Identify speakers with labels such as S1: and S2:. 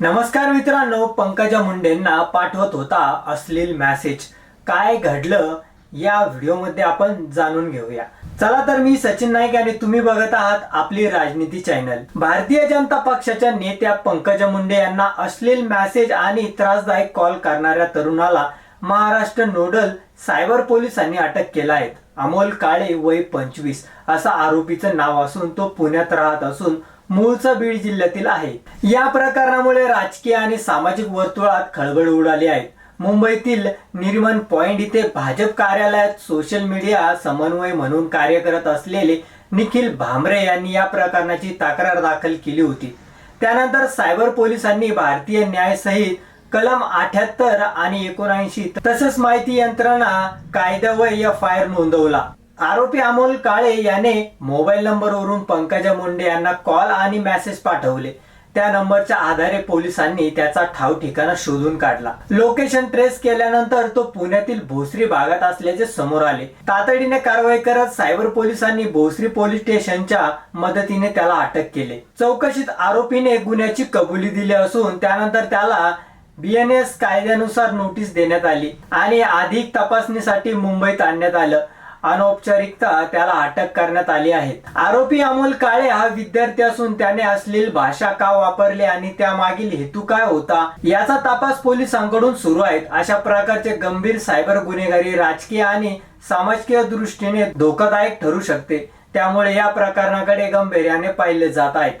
S1: नमस्कार मित्रांनो पंकजा मुंडेंना पाठवत होता अश्लील मॅसेज काय घडलं या व्हिडिओमध्ये आपण जाणून घेऊया. चला तर मी सचिन नाईक आणि तुम्ही बघत आहात आपली राजनीती चॅनल भारतीय जनता पक्षाच्या नेत्या पंकजा मुंडे यांना अश्लील मॅसेज आणि त्रासदायक कॉल करणाऱ्या तरुणाला महाराष्ट्र नोडल सायबर पोलिसांनी अटक केला आहे अमोल काळे वय पंचवीस असं आरोपीचं नाव असून तो पुण्यात राहत असून मूळचा बीड जिल्ह्यातील आहे. या प्रकरणामुळे राजकीय आणि सामाजिक वर्तुळात खळबळ उडाली आहे. मुंबईतील निर्मन पॉइंट इथे भाजप कार्यालयात सोशल मीडिया समन्वय म्हणून कार्य करत असलेले निखिल भांबरे यांनी या प्रकरणाची तक्रार दाखल केली होती. त्यानंतर सायबर पोलिसांनी भारतीय न्याय सहित कलम अठ्याहत्तर आणि एकोणऐंशी तसंच माहिती यंत्रणा कायदा व एफ आय आर नोंदवला. आरोपी अमोल काळे याने मोबाईल नंबरवरून पंकजा मुंडे यांना कॉल आणि मेसेज पाठवले. त्या नंबरच्या आधारे पोलिसांनी त्याचा ठाव ठिकाणा शोधून काढला. लोकेशन ट्रेस केल्यानंतर तो पुण्यातील भोसरी भागात असल्याचे समोर आले. तातडीने कारवाई करत सायबर पोलिसांनी भोसरी पोलीस स्टेशनच्या मदतीने त्याला अटक केले. चौकशीत आरोपीने गुन्ह्याची कबुली दिली असून त्यानंतर त्याला बीएनएस कायद्यानुसार नोटीस देण्यात आली आणि अधिक तपासणीसाठी मुंबईत आणण्यात आलं. अनौपचारिकता त्याला अटक करण्यात आली आहे. आरोपी अमोल काळे हा विद्यार्थी असून त्याने असलेली भाषा का वापरली आणि त्यामागील हेतू काय होता याचा तपास पोलिसांकडून सुरू आहेत. अशा प्रकारचे गंभीर सायबर गुन्हेगारी राजकीय आणि सामाजिक दृष्टीने धोकादायक ठरू शकते. त्यामुळे या प्रकरणाकडे गंभीर्याने पाहिले जात आहेत.